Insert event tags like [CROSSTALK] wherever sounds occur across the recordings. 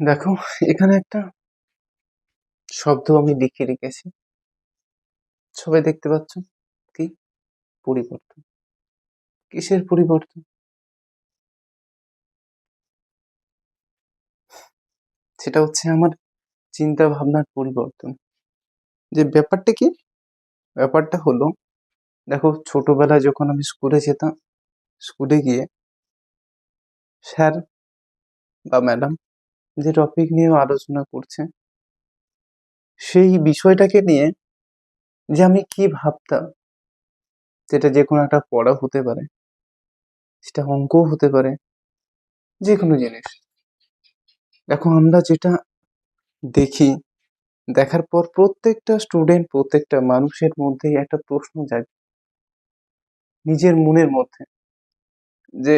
দেখো, এখানে একটা শব্দ আমি লিখে রেখেছি। সবাই দেখতে পাচ্ছ? কি? পরিবর্তন। কিসের পরিবর্তন? সেটা হচ্ছে আমার চিন্তা ভাবনার পরিবর্তন। যে ব্যাপারটা কি? ব্যাপারটা হলো, দেখো, ছোটবেলায় যখন আমি স্কুলে যেতাম, স্কুলে গিয়ে স্যার বা ম্যাডাম যে টপিক নিয়ে আলোচনা করছে, সেই বিষয়টাকে নিয়ে যে আমি কি ভাবতাম, যেটা যে কোনো একটা পড়া হতে পারে, সেটা অঙ্কও হতে পারে যে কোনো জিনিস। দেখো, আমরা যেটা দেখি, দেখার পর প্রত্যেকটা স্টুডেন্ট প্রত্যেকটা মানুষের মধ্যে একটা প্রশ্ন জাগে। নিজের মনের মধ্যে, যে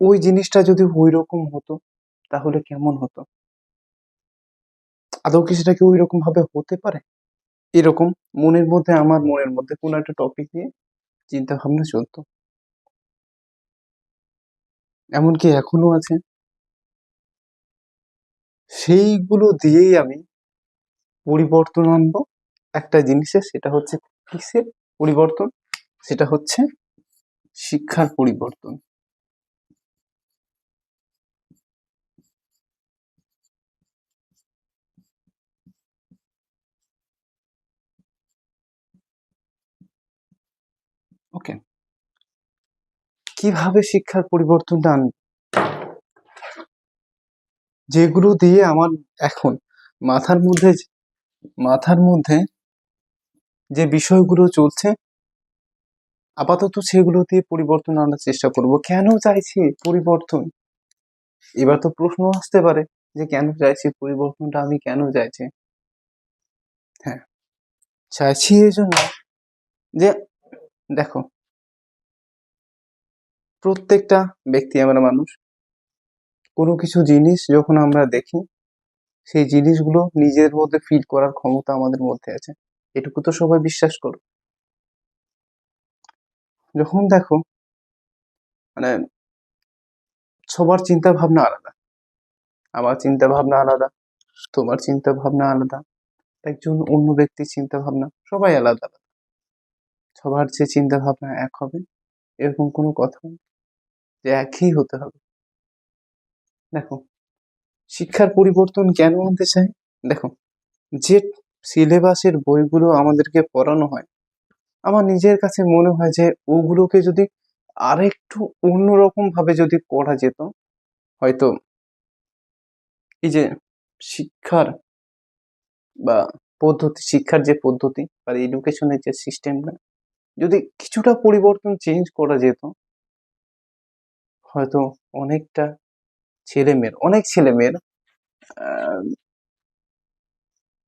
ওই জিনিসটা যদি ওই রকম হতো তাহলে কেমন হতো? আদৌ কি সেটা কি ওই রকম ভাবে হতে পারে? এরকম মনের মধ্যে, আমার মনের মধ্যে কোনো একটা টপিক নিয়ে চিন্তা ভাবনা চলতো। এমনকি এখনও আছে। সেইগুলো দিয়েই আমি পরিবর্তন আনব একটা জিনিসের সেটা হচ্ছে কিসের পরিবর্তন? সেটা হচ্ছে শিক্ষার পরিবর্তন। ওকে কীভাবে শিক্ষার পরিবর্তনটা আনব যেগুলো দিয়ে আমার এখন মাথার মধ্যে মাথার মধ্যে যে বিষয়গুলো চলছে, আপাতত সেগুলো দিয়ে পরিবর্তন আনার চেষ্টা করব। কেন চাইছি পরিবর্তন? এবার তো প্রশ্ন আসতে পারে যে কেন চাইছি পরিবর্তনটা, আমি কেন চাইছি? হ্যাঁ চাইছি এই জন্য যে দেখো। প্রত্যেকটা ব্যক্তি আমরা মানুষ। কোনো কিছু জিনিস যখন আমরা দেখি, সেই জিনিসগুলো নিজের মধ্যে ফিল করার ক্ষমতা আমাদের মধ্যে আছে। এটুকু তো সবাই বিশ্বাস করো যখন দেখো মানে সবার চিন্তা ভাবনা আলাদা। আমার চিন্তা ভাবনা আলাদা, তোমার চিন্তা ভাবনা আলাদা, একজন অন্য ব্যক্তির চিন্তা ভাবনা সবাই আলাদা আলাদা। সবার যে চিন্তা ভাবনা এক হবে, এরকম কোনো কথা যে একই হতে হবে। দেখো, শিক্ষার পরিবর্তন কেন আনতে চাই? দেখো, যে সিলেবাসের বইগুলো আমাদেরকে পড়ানো হয়, আমার নিজের কাছে মনে হয় যে ওগুলোকে যদি আরেকটু অন্যরকম ভাবে যদি পড়া যেত, হয়তো এই যে শিক্ষার বা পদ্ধতি, শিক্ষার যে পদ্ধতি বা এডুকেশনের যে সিস্টেমটা যদি কিছুটা পরিবর্তন চেঞ্জ করা যেত, হয়তো অনেকটা ছেলে মেয়ের অনেক ছেলে মেয়ের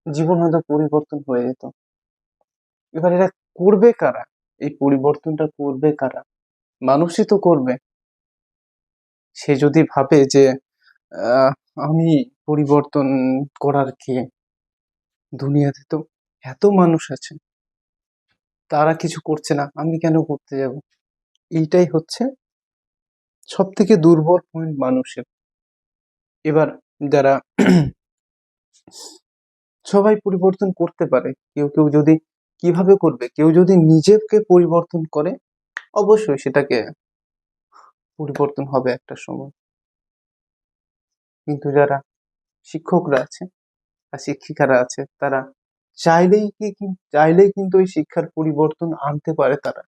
জীবন হয়তো পরিবর্তন হয়ে যেত। এবার এটা করবে কারা? এই পরিবর্তনটা করবে কারা? মানুষই তো করবে। সে যদি ভাবে যে আমি পরিবর্তন করার কে? দুনিয়াতে তো এত মানুষ আছে। তারা কিছু করছে না, আমি কেন করতে যাব? এইটাই হচ্ছে সব থেকে দুর্বল পয়েন্ট মানুষের। এবার যারা সবাই পরিবর্তন করতে পারে, কেউ কেউ যদি কীভাবে করবে, কেউ যদি নিজেকে পরিবর্তন করে, অবশ্যই সেটাকে পরিবর্তন হবে একটা সময়। কিন্তু যারা শিক্ষকরা আছে, বা শিক্ষিকারা আছে, তারা চাইলেই কি চাইলেই কিন্তু ওই শিক্ষার পরিবর্তন আনতে পারে তারা।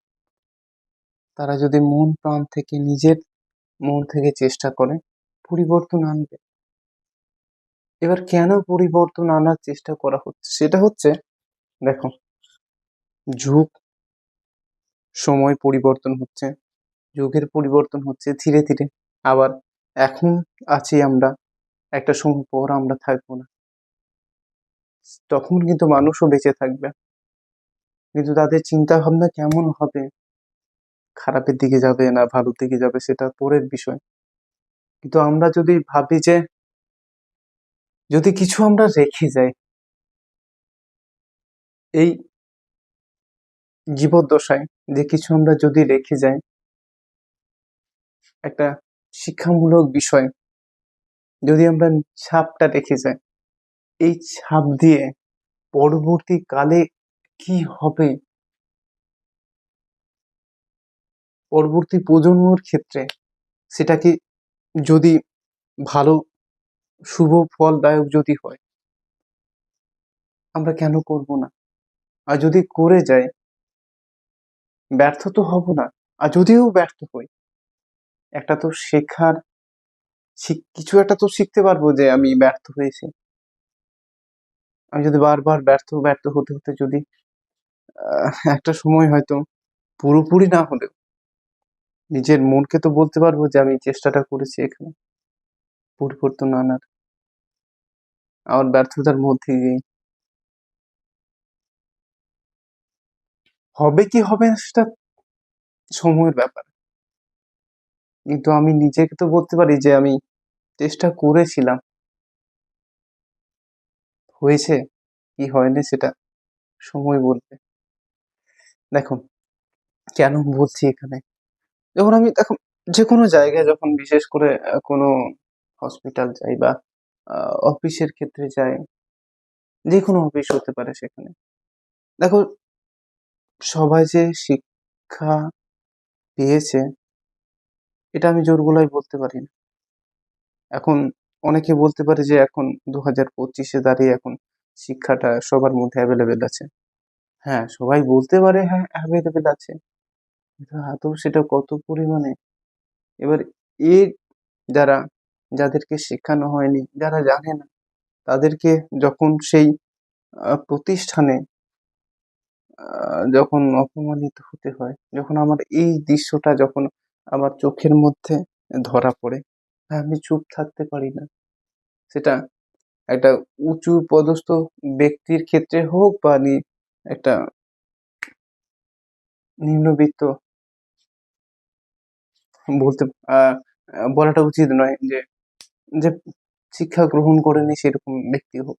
তারা যদি মন প্রাণ থেকে নিজের মন থেকে চেষ্টা করে, পরিবর্তন আনবে। এবার কেন পরিবর্তন আনার চেষ্টা করা হচ্ছে? সেটা হচ্ছে, দেখো, যুগ, সময় পরিবর্তন হচ্ছে, যুগের পরিবর্তন হচ্ছে, ধীরে ধীরে আবার এখন আছি আমরা, একটা সময় পর আমরা থাকব না। তখন কিন্তু মানুষও বেঁচে থাকবে। কিন্তু তাদের চিন্তা ভাবনা কেমন হবে? খারাপের দিকে যাবে না ভালোর দিকে যাবে সেটা পরের বিষয়। কিন্তু আমরা যদি ভাবি যে, যদি কিছু আমরা রেখে যাই, এই জীবদ্দশায় যে কিছু আমরা যদি রেখে যাই, একটা শিক্ষামূলক বিষয় যদি আমরা ছাপটা রেখে যাই এই ছাপ দিয়ে পরবর্তীকালে কি হবে? পরবর্তী প্রজন্মর ক্ষেত্রে সেটা কি যদি ভালো, শুভ ফলদায়ক যদি হয়, আমরা কেন করব না? আর যদি করে যাই, ব্যর্থ তো হব না। আর যদিও ব্যর্থ হই, একটা তো শেখার শিখ- কিছু একটা তো শিখতে পারব যে আমি ব্যর্থ হয়েছি। আমি যদি বারবার ব্যর্থ ব্যর্থ হতে হতে যদি একটা সময় হয়তো পুরোপুরি না হলেও নিজের মনকে তো বলতে পারব যে আমি চেষ্টাটা করেছি এখানে পরিবর্তন আনার। আমার ব্যর্থতার মধ্যে দিয়ে। হবে কি হবে সেটা সময়ের ব্যাপার। কিন্তু আমি নিজেকে তো বলতে পারি যে আমি চেষ্টা করেছিলাম। হয়েছে? কি হয়নি সেটা? সময় বলবে দেখো কেন বলছি এখানে? যখন আমি দেখো যে কোনো জায়গায় যখন বিশেষ করে কোনো হসপিটাল যাই বা অফিসের ক্ষেত্রে যাই যে কোনো অফিস হতে পারে সেখানে। দেখো, সবাই যে শিক্ষা পেয়েছে, এটা আমি জোর বলতে পারি না। এখন অনেকে বলতে পারে যে এখন দু হাজার পঁচিশে দাঁড়িয়ে এখন শিক্ষাটা সবার মধ্যে অ্যাভেলেবেল আছে। হ্যাঁ সবাই বলতে পারে হ্যাঁ অ্যাভেলেবেল আছে। আদৌ সেটা কত পরিমাণে? এবার এর যারা, যাদেরকে শেখানো হয়নি, যারা জানে না, তাদেরকে যখন সেই প্রতিষ্ঠানে যখন অপমানিত হতে হয়, যখন আমার এই দৃশ্যটা যখন আমার চোখের মধ্যে ধরা পড়ে আমি চুপ থাকতে পারি না। সেটা একটা উঁচু পদস্থ ব্যক্তির ক্ষেত্রে হোক বা নি- একটা নিম্নবিত্ত বলতে বলাটা উচিত নয় যে যে শিক্ষা গ্রহণ করেনি সেরকম ব্যক্তি হোক।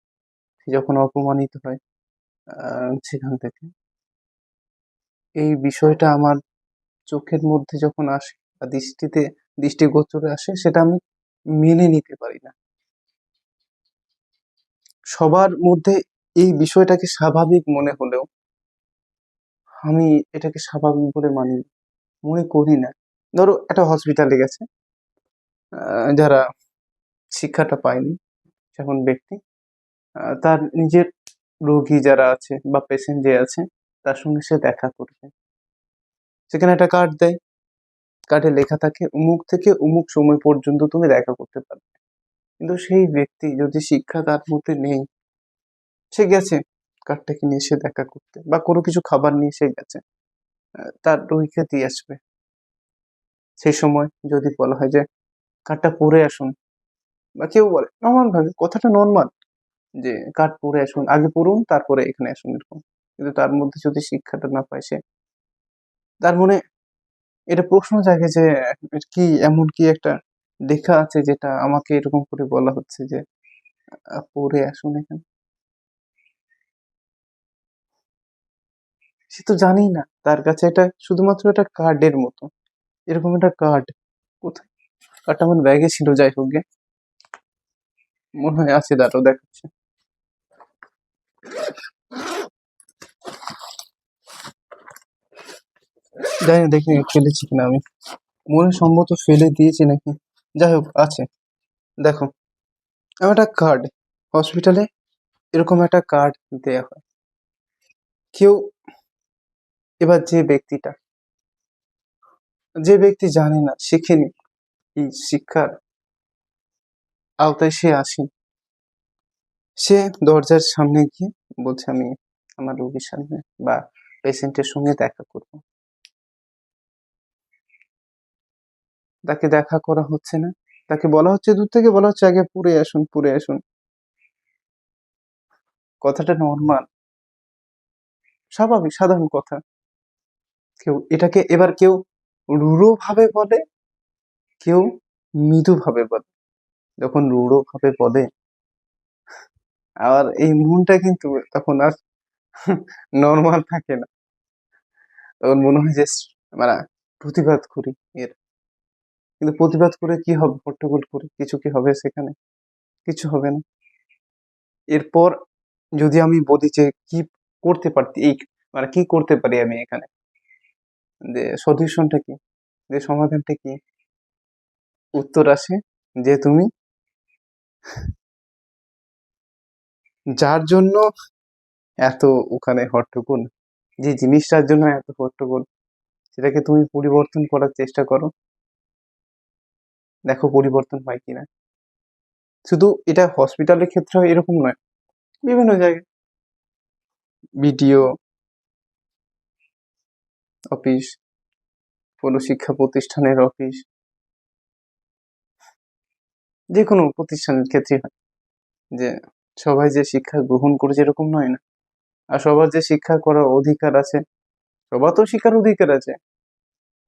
সে যখন অপমানিত হয় সেখান থেকে। এই বিষয়টা আমার চোখের মধ্যে যখন আসে বা দৃষ্টিতে দৃষ্টিগোচরে আসে, সেটা আমি মেনে নিতে পারি না। সবার মধ্যে এই বিষয়টাকে স্বাভাবিক মনে হলেও, আমি এটাকে স্বাভাবিক বলে মানি, মনে করি না। ধরো, একটা হসপিটালে গেছে যারা শিক্ষাটা পায়নি যখন ব্যক্তি তার নিজের রোগী যারা আছে বা পেশেন্ট যে আছে, তার সঙ্গে সে দেখা করবে। সেখানে একটা কার্ড দেয় কার্ডে লেখা থাকে, অমুক থেকে অমুক সময় পর্যন্ত তুমি দেখা করতে পারবে। কিন্তু সেই ব্যক্তি যদি শিক্ষা তার মধ্যে নেই, সে গেছে কার্ডটাকে নিয়ে সে দেখা করতে বা কোনো কিছু খাবার নিয়ে সে গেছে তার রোগীকে দিয়ে আসবে। সেই সময় যদি বলা হয় যে কার্ডটা পরে আসুন, বা কেউ বলে নর্মাল ভাবে, কথাটা নর্মাল যে কার্ড পরে আসুন, আগে পড়ুন, তারপরে এখানে আসুন, এরকম। কিন্তু তার মধ্যে যদি শিক্ষাটা না পায় সে, তার মনে এটা প্রশ্ন জাগে যে কি এমন কি একটা লেখা আছে যেটা আমাকে এরকম করে বলা হচ্ছে যে পড়ে আসুন এখানে? সে তো জানেই না। তার কাছে এটা শুধুমাত্র একটা কার্ডের মতো। এরকম একটা কার্ড কোথায়? কার্ডটা আমার ব্যাগে ছিল, যাই হোক গে। মনে হয় আছে, দাঁড়াও দেখাচ্ছে। জানি না দেখি ফেলেছি কিনা আমি। মনে সম্ভবত ফেলে দিয়েছি নাকি? যাই হোক আছে। দেখো আমার একটা কার্ড হসপিটালে এরকম একটা কার্ড দেয়া হয়। কেউ, এবার যে ব্যক্তিটা, যে ব্যক্তি জানে না, শেখেনি এই শিক্ষার আওতায় সে আসেনি সে দরজার সামনে গিয়ে বলছে, আমি আমার রোগীর সামনে বা পেশেন্টের সঙ্গে দেখা করব। তাকে দেখা করা হচ্ছে না। তাকে বলা হচ্ছে, দূর থেকে বলা হচ্ছে, আগে পুরে আসুন পুরে আসুন। কথাটা নর্মাল স্বাভাবিক, সাধারণ কথা। কেউ, এটাকে এবার কেউ রূঢ় ভাবে বলে, কেউ মৃদু ভাবে বলে। যখন রূঢ় ভাবে বলে, আর এই মনটা কিন্তু তখন আর নর্মাল থাকে না। তখন মনে হয় যে মানে প্রতিবাদ করি এর। কিন্তু প্রতিবাদ করে কি হবে, হট্টগোল করে কিছু কি হবে সেখানে? কিছু হবে না। এরপর যদি আমি বলি যে কি করতে পারতি, এই মানে কি করতে পারি আমি এখানে? যে সলিউশনটা কি? যে সমাধানটা কি? উত্তর আসে যে তুমি যার জন্য এত ওখানে হট্টগোল, যে জিনিসটার জন্য এত হট্টগোল, সেটাকে তুমি পরিবর্তন করার চেষ্টা করো। দেখো পরিবর্তন হয় কিনা। শুধু এটা হসপিটালের ক্ষেত্রে এরকম নয়, বিভিন্ন জায়গায়। বিডিও অফিস কোনো শিক্ষা প্রতিষ্ঠানের অফিস যে কোনো প্রতিষ্ঠানের ক্ষেত্রে হয়। যে সবাই যে শিক্ষা গ্রহণ করেছে এরকম নয় না। আর সবার যে শিক্ষা করার অধিকার আছে, সবার তো শিক্ষার অধিকার আছে।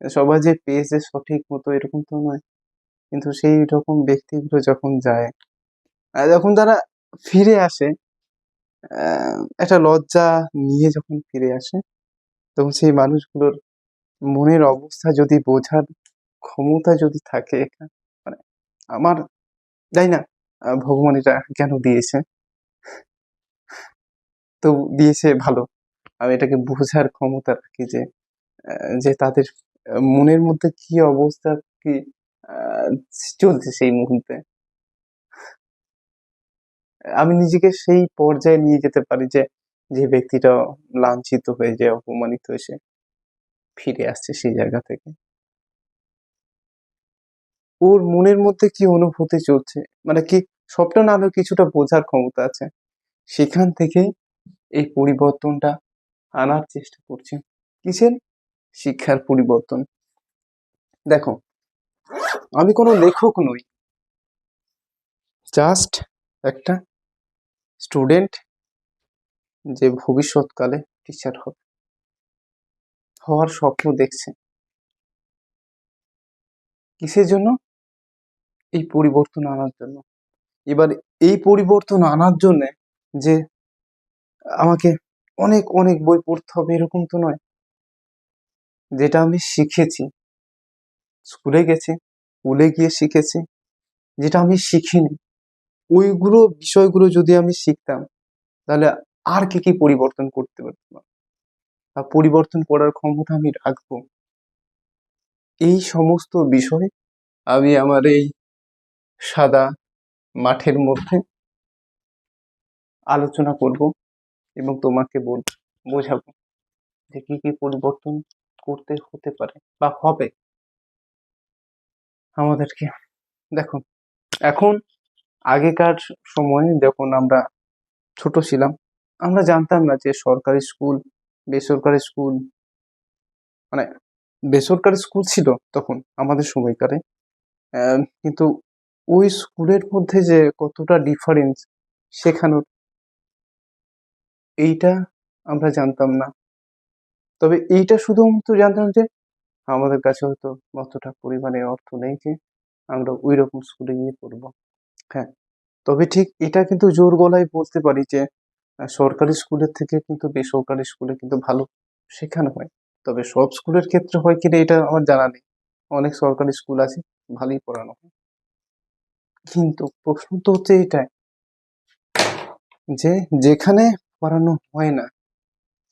সবাই যে পেয়েছে সঠিক মতো এরকম তো নয়। কিন্তু সেই রকম ব্যক্তিগুলো যখন যায় যখন তারা ফিরে আসে একটা লজ্জা নিয়ে যখন ফিরে আসে, তখন সেই মানুষগুলোর মনের অবস্থা যদি বোঝার ক্ষমতা যদি থাকে মানে আমার, জানি না ভগবান এটা কেন দিয়েছে? তো দিয়েছে ভালো। আমি এটাকে বোঝার ক্ষমতা রাখি যে যে তাদের মনের মধ্যে কি অবস্থা, কি চলছে সেই মুহূর্তে। আমি নিজেকে সেই পর্যায়ে নিয়ে যেতে পারি যে যে ব্যক্তিটা লাঞ্ছিত হয়ে যায়, অপমানিত হয়ে সে ফিরে আসছে সেই জায়গা থেকে। ওর মনের মধ্যে কি অনুভূতি চলছে? মানে কি সবটা না কিছুটা বোঝার ক্ষমতা আছে। সেখান থেকে এই পরিবর্তনটা আনার চেষ্টা করছে। কিসের? শিক্ষার পরিবর্তন। দেখো আমি কোনো লেখক নই। জাস্ট একটা স্টুডেন্ট যে ভবিষ্যৎকালে টিচার হবে। হওয়ার স্বপ্ন দেখছে। কিসের জন্য? এই পরিবর্তন আনার জন্য। এবার এই পরিবর্তন আনার জন্য যে আমাকে অনেক অনেক বই পড়তে হবে এরকম তো নয়। যেটা আমি শিখেছি। স্কুলে গেছি। স্কুলে গিয়ে শিখেছি, যেটা আমি শিখিনি। ওইগুলো বিষয়গুলো যদি আমি শিখতাম, তাহলে আর কি কি পরিবর্তন করতে পারতাম? বা পরিবর্তন করার ক্ষমতা আমি রাখব? এই সমস্ত বিষয় আমি আমার এই সাদা মাঠের মধ্যে আলোচনা করব এবং তোমাকে বোঝাবো যে কি কি পরিবর্তন করতে হতে পারে বা হবে। আমাদেরকে। দেখো, এখন আগেকার সময়ে যখন আমরা ছোট ছিলাম, আমরা জানতাম না যে সরকারি স্কুল, বেসরকারি স্কুল মানে বেসরকারি স্কুল ছিল তখন আমাদের সময়কারে কিন্তু ওই স্কুলের মধ্যে যে কতটা ডিফারেন্স শেখানোর, এইটা আমরা জানতাম না। তবে এইটা শুধুমাত্র জানতাম যে আমাদের কাছে হয়তো অতটা পরিমাণে অর্থ নেই যে আমরা ওই রকম স্কুলে গিয়ে পড়ব। হ্যাঁ তবে ঠিক এটা কিন্তু জোর গলায় বলতে পারি যে সরকারি স্কুলের থেকে কিন্তু বেসরকারি স্কুলে কিন্তু ভালো শেখানো হয়। তবে সব স্কুলের ক্ষেত্রে হয় কিনা এটা আমার জানা নেই। অনেক সরকারি স্কুল আছে, ভালোই পড়ানো হয়। কিন্তু প্রশ্ন তো হচ্ছে এটাই যে, যেখানে পড়ানো হয় না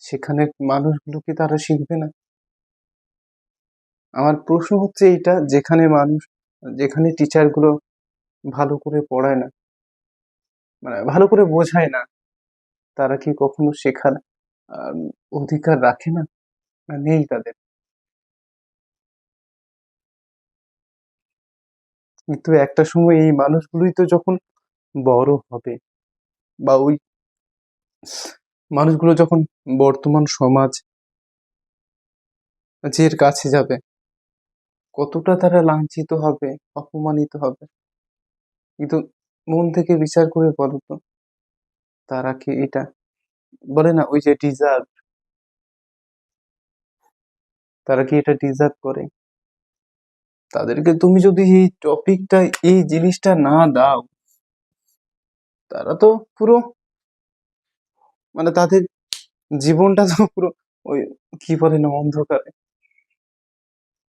সেখানে মানুষগুলো কি তারা শিখবে না? আমার প্রশ্ন হচ্ছে এটা যেখানে মানুষ, যেখানে টিচারগুলো ভালো করে পড়ায় না মানে ভালো করে বোঝায় না, তারা কি কখনো শেখার অধিকার রাখে না? নেই তাদের? কিন্তু একটা সময় এই মানুষগুলোই তো যখন বড় হবে, বা ওই মানুষগুলো যখন বর্তমান সমাজ যের কাছে যাবে কতটা তারা লাঞ্ছিত হবে, অপমানিত হবে? কিন্তু মন থেকে বিচার করে বলো তো, তারা কি এটা? বলে না, ওই যে ডিজার্ভ। তারা কি এটা ডিজার্ভ করে? তাদেরকে তুমি যদি এই টপিকটা, এই জিনিসটা না দাও, তারা তো পুরো মানে তাদের জীবনটা তো পুরো ওই, কি বলে না, অন্ধকারে।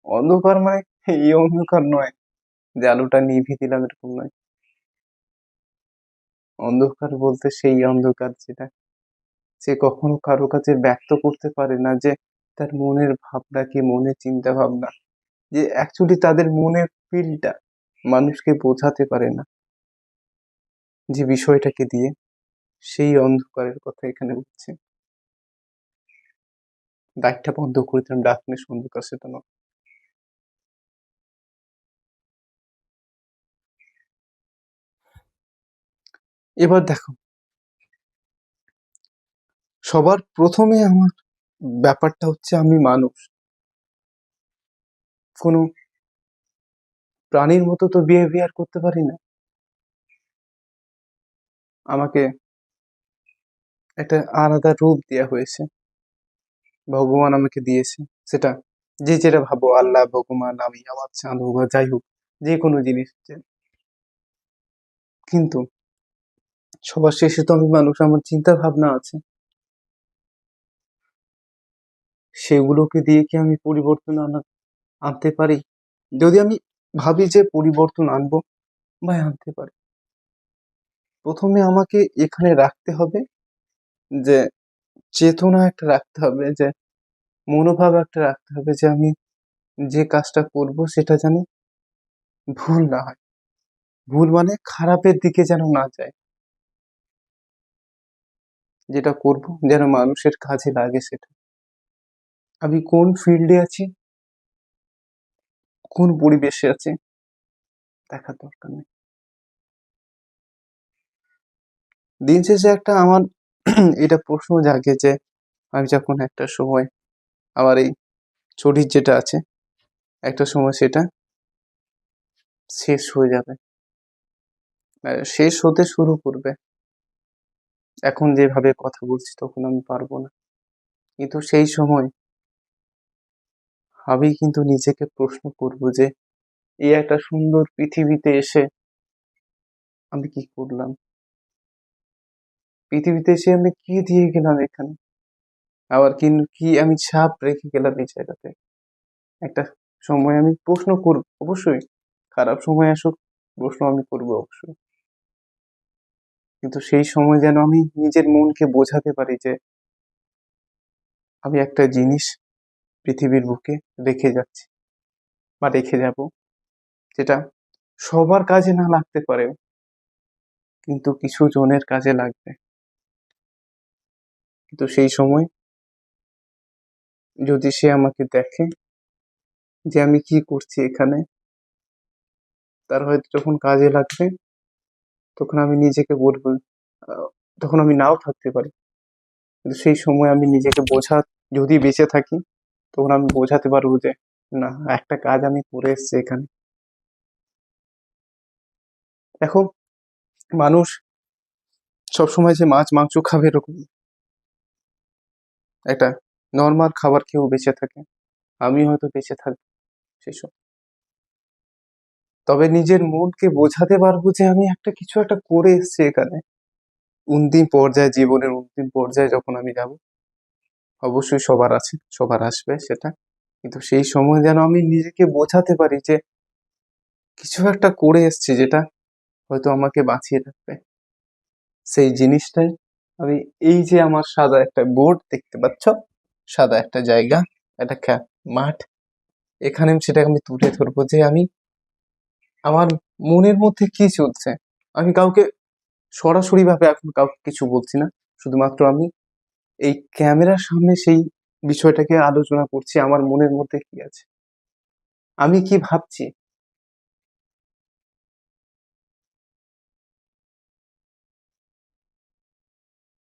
অন্ধকার মানে এই অন্ধকার নয় যে আলোটা নিভিয়ে দিলাম এরকম নয়। অন্ধকার বলতে সেই অন্ধকার যেটা সে কখনো কারও কাছে ব্যক্ত করতে পারে না যে তার মনের ভাবনা কি, মনের চিন্তা ভাবনা যে অ্যাকচুয়ালি তাদের মনের ফিলটা মানুষকে বোঝাতে পারে না। যে বিষয়টাকে দিয়ে সেই অন্ধকারের কথা এখানে বলছি। লাইটটা বন্ধ করে দিলাম ডার্কনেস অন্ধকার সেটা নয়। এবার দেখো। সবার প্রথমে আমার ব্যাপারটা হচ্ছে আমি মানুষ। কোনো প্রাণীর মতো তো বিহেভিয়ার করতে পারি না। আমাকে একটা আলাদা রূপ দেওয়া হয়েছে। ভগবান আমাকে দিয়েছে। সেটা যে যেটা ভাবো, আল্লাহ, ভগবান, আমি, আমার চাঁদ বা যাই হোক, যে কোনো জিনিস। কিন্তু সবার শেষে তো আমি মানুষ, আমার চিন্তা ভাবনা আছে। সেগুলোকে দিয়ে কি আমি পরিবর্তন আনা, আনতে পারি? যদি আমি ভাবি যে পরিবর্তন আনব বা আনতে পারি। প্রথমে আমাকে এখানে রাখতে হবে যে, চেতনা একটা রাখতে হবে, যে, মনোভাব একটা রাখতে হবে যে, আমি যে কাজটা করব সেটা যেন ভুল না হয়। ভুল মানে খারাপের দিকে যেন না যায়। যেটা করব, যেন মানুষের কাজে লাগে সেটা। আমি কোন ফিল্ডে আছি? কোন পরিবেশে আছি? দেখার দরকার নেই। দিন শেষে একটা আমার [CLEARS THROAT] এটা প্রশ্ন জাগে যে আমি যখন একটা সময় আমার এই শরীর যেটা আছে, একটা সময় সেটা শেষ হয়ে যাবে। শেষ হতে শুরু করবে। এখন যেভাবে কথা বলছি তখন আমি পারব না। কিন্তু সেই সময় আমি কিন্তু নিজেকে প্রশ্ন করব যে এই একটা সুন্দর পৃথিবীতে এসে আমি কি করলাম? পৃথিবীতে এসে আমি কি দিয়ে গেলাম এখানে? আবার কি কি আমি ছাপ রেখে গেলাম এই জায়গাতে? একটা সময় আমি প্রশ্ন করব, অবশ্যই। খারাপ সময় আসুক, প্রশ্ন আমি করব অবশ্যই। কিন্তু সেই সময় যেন আমি নিজের মনকে বোঝাতে পারি যে আমি একটা জিনিস পৃথিবীর বুকে রেখে যাচ্ছি বা রেখে যাব, যেটা সবার কাজে না লাগতে পারে, কিন্তু কিছু জনের কাজে লাগবে। কিন্তু সেই সময় যদি সে আমাকে দেখে যে আমি কি করছি এখানে, তার হয়তো যখন কাজে লাগবে তখন আমি নিজেকে বলব তখন আমি নাও থাকতে পারি। কিন্তু সেই সময় আমি নিজেকে বোঝা, যদি বেঁচে থাকি, তখন আমি বোঝাতে পারব যে, না, একটা কাজ আমি করে এসেছি এখানে। দেখো, মানুষ সবসময় যে মাছ, মাংস খাবে এরকম। একটা নর্মাল খাবার খেয়েও বেঁচে থাকে। আমি হয়তো বেঁচে থাকব সেই সব তবে নিজের মনকে বোঝাতে পারব যে আমি একটা কিছু একটা করে এসেছি এখানে। অন্তিম পর্যায়ে, জীবনের অন্তিম পর্যায়ে যখন আমি যাব, অবশ্যই সবার আছে, সবার আসবে সেটা। কিন্তু সেই সময় যেন আমি নিজেকে বোঝাতে পারি যে কিছু একটা করে এসেছি যেটা হয়তো আমাকে বাঁচিয়ে রাখবে। সেই জিনিসটাই আমি এই যে আমার সাদা একটা বোর্ড দেখতে পাচ্ছ, সাদা একটা জায়গা, একটা মাঠ, এখানে সেটাকে আমি তুলে ধরবো যে আমি আমার মনের মধ্যে কি চলছে? আমি কাউকে সরাসরি ভাবে এখন কাউকে কিছু বলছি না। শুধুমাত্র আমি এই ক্যামেরার সামনে সেই বিষয়টাকে আলোচনা করছি, আমার মনের মধ্যে কি আছে? আমি কি ভাবছি?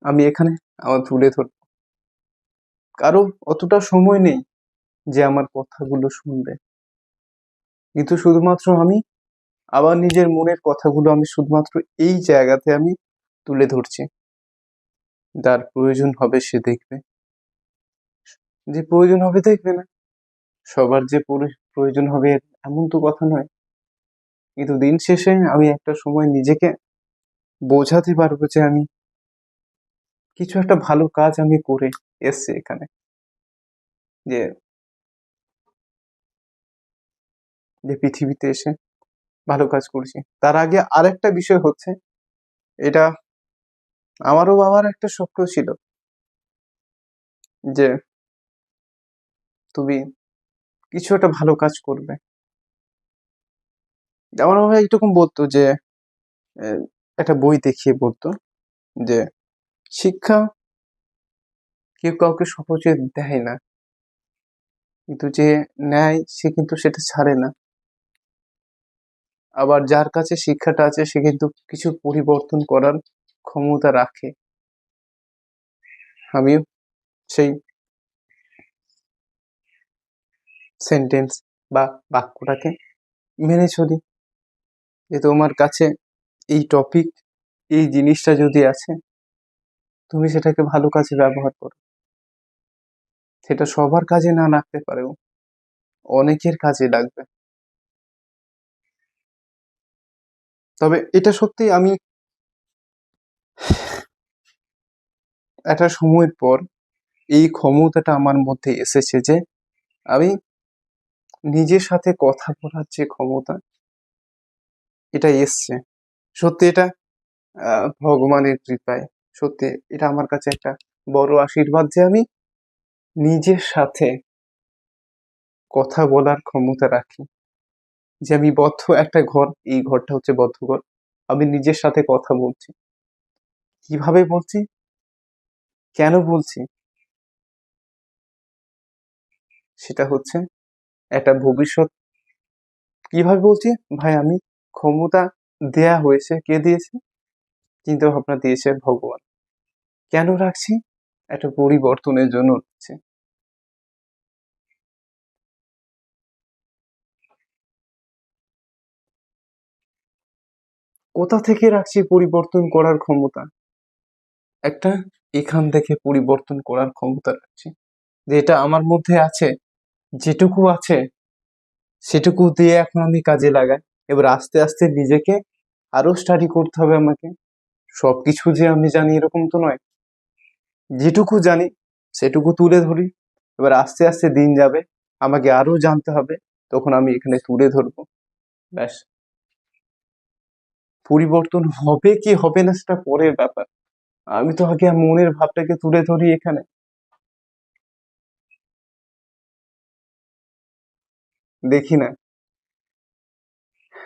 আমি এখানে আমার তুলে ধরবো। কারও অতটা সময় নেই যে আমার কথাগুলো শুনবে। কিন্তু শুধুমাত্র আমি আবার নিজের মনের কথাগুলো আমি শুধুমাত্র এই জায়গাতে আমি তুলে ধরছি। যার প্রয়োজন হবে সে দেখবে। যে প্রয়োজন হবে দেখবে না। সবার যে পুরো- প্রয়োজন হবে এমন তো কথা নয়। কিন্তু দিন শেষে আমি একটা সময় নিজেকে বোঝাতে পারব যে আমি কিছু একটা ভালো কাজ আমি করে এসছি এখানে। যে যে পৃথিবীতে এসে ভালো কাজ করছি। তার আগে আরেকটা বিষয় হচ্ছে, এটা আমারও বাবার একটা স্বপ্ন ছিল যে তুমি কিছু একটা ভালো কাজ করবে। আমার বাবা এইরকম বলতো যে একটা বই দেখিয়ে বলতো যে, শিক্ষা কেউ কাউকে সহজে দেয় না। কিন্তু যে নেয় সে কিন্তু সেটা ছাড়ে না। আবার যার কাছে শিক্ষাটা আছে, সে কিন্তু কিছু পরিবর্তন করার ক্ষমতা রাখে। আমিও সেই সেন্টেন্স বা বাক্যটাকে মেনে চলি যে তোমার কাছে এই টপিক এই জিনিসটা যদি আছে, তুমি সেটাকে ভালো কাজে ব্যবহার করো। সেটা সবার কাজে না লাগতে পারেও অনেকের কাজে লাগবে। তবে এটা সত্যি আমি একটা সময়ের পর এই ক্ষমতাটা আমার মধ্যে এসেছে যে আমি নিজের সাথে কথা বলার যে ক্ষমতা, এটা এসছে। সত্যি এটা ভগবানের কৃপায়। সত্যি এটা আমার কাছে একটা বড় আশীর্বাদ যে আমি নিজের সাথে কথা বলার ক্ষমতা রাখি। যে আমি বদ্ধ একটা ঘর, এই ঘরটা হচ্ছে বদ্ধ ঘর। আমি নিজের সাথে কথা বলছি। কীভাবে বলছি? কেন বলছি? সেটা হচ্ছে একটা ভবিষ্যৎ। কীভাবে বলছি? ভাই, আমি ক্ষমতা দেয়া হয়েছে। কে দিয়েছে? চিন্তা ভাবনা দিয়েছে ভগবান। কেন রাখছি? একটা পরিবর্তনের জন্য রাখছি। কোথা থেকে রাখছি পরিবর্তন করার ক্ষমতা? একটা এখান থেকে পরিবর্তন করার ক্ষমতা রাখছি। যেটা আমার মধ্যে আছে, যেটুকু আছে, সেটুকু দিয়ে এখন আমি কাজে লাগাই। এবার আস্তে আস্তে নিজেকে আরও স্টাডি করতে হবে আমাকে। সবকিছু যে আমি জানি এরকম তো নয়। যেটুকু জানি, সেটুকু তুলে ধরি। এবার আস্তে আস্তে দিন যাবে, আমাকে আরও জানতে হবে, তখন আমি এখানে তুলে ধরবো। ব্যাস। পরিবর্তন হবে কি হবে না সেটা পরের ব্যাপার। আমি তো আগে মনের ভাবটাকে তুলে ধরি এখানে। দেখি না।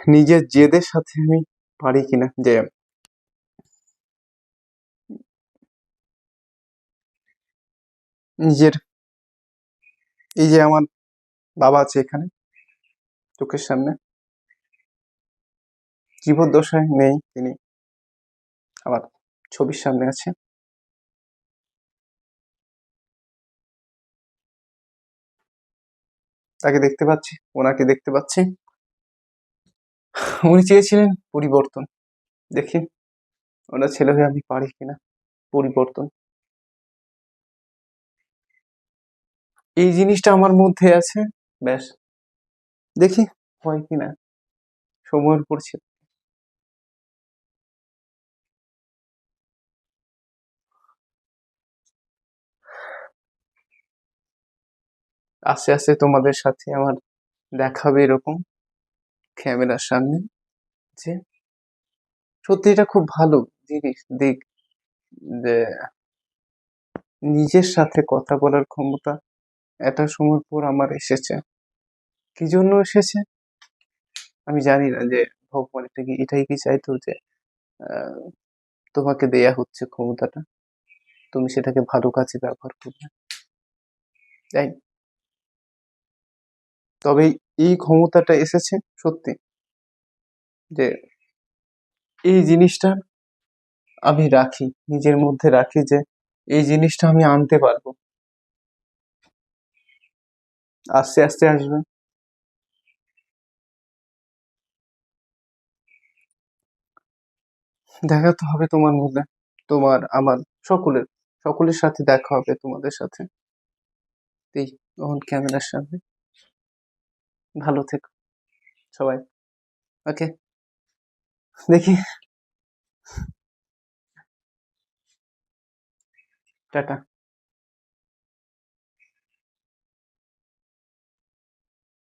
নিজের জেদের সাথে আমি পারি কিনা? যে নিজের। এই যে আমার বাবা আছে এখানে, চোখের সামনে। জীবদ্দশায় নেই তিনি। আমার ছবির সামনে আছে। তাকে দেখতে পাচ্ছি, ওনাকে দেখতে পাচ্ছি। উনি চেয়েছিলেন পরিবর্তন। দেখি, ওনার ছেলে হয়ে আমি পারি কিনা? পরিবর্তন। এই জিনিসটা আমার মধ্যে আছে, ব্যাস। দেখি হয় কিনা। সময়ের উপর আস্তে আস্তে তোমাদের সাথে আমার দেখাবে এরকম ক্যামেরার সামনে। যে সত্যি এটা খুব ভালো জিনিস। দিক যে নিজের সাথে কথা বলার ক্ষমতা একটা সময় পর আমার এসেছে। কি জন্য এসেছে? আমি জানি না যে ভগবান এটা কি, এটাই কি চাইতো যে তোমাকে দেয়া হচ্ছে ক্ষমতাটা। তুমি সেটাকে ভালো কাজে ব্যবহার করবে। তাই তবে এই ক্ষমতাটা এসেছে সত্যি যে এই জিনিসটা আমি রাখি, নিজের মধ্যে রাখি যে এই জিনিসটা আমি আনতে পারব। আস্তে আস্তে আসবে। দেখা তো হবে তোমার মধ্যে, তোমার, আমার, সকলের সকলের সাথে দেখা হবে তোমাদের সাথে। এই তখন ক্যামেরার সামনে। ভালো থেকো সবাই। ওকে দেখি। টাটা।